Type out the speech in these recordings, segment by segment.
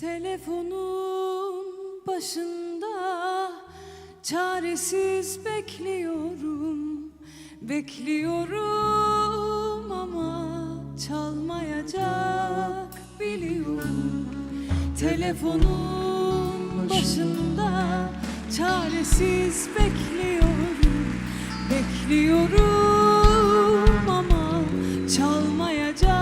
Telefonun başında çaresiz bekliyorum. Bekliyorum ama çalmayacak biliyorum. Telefonun başında çaresiz bekliyorum. Bekliyorum ama çalmayacak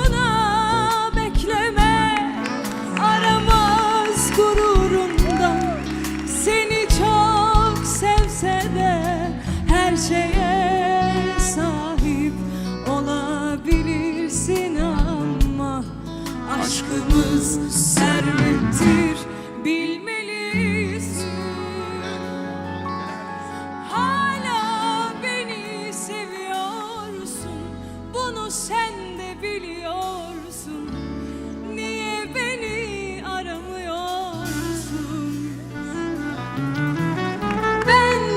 boşuna bekleme. Aramaz gururundan seni çok sevse de Her şeye sahip olabilirsin ama Aşkımız servettir bilmelisin. Hala beni seviyorsun. Bunu sen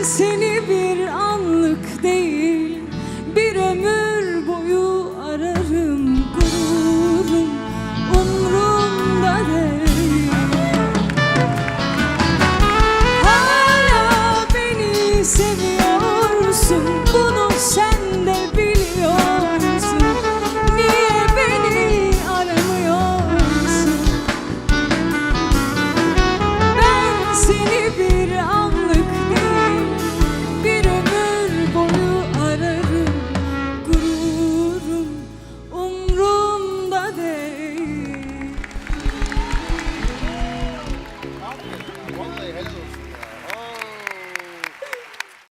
seni bir anlık değil Bir ömür boyu ararım gururum Umrumda değil. Hala beni seviyorsun Bunu sen de biliyorsun. Niye beni aramıyorsun? Ben seni bir anlık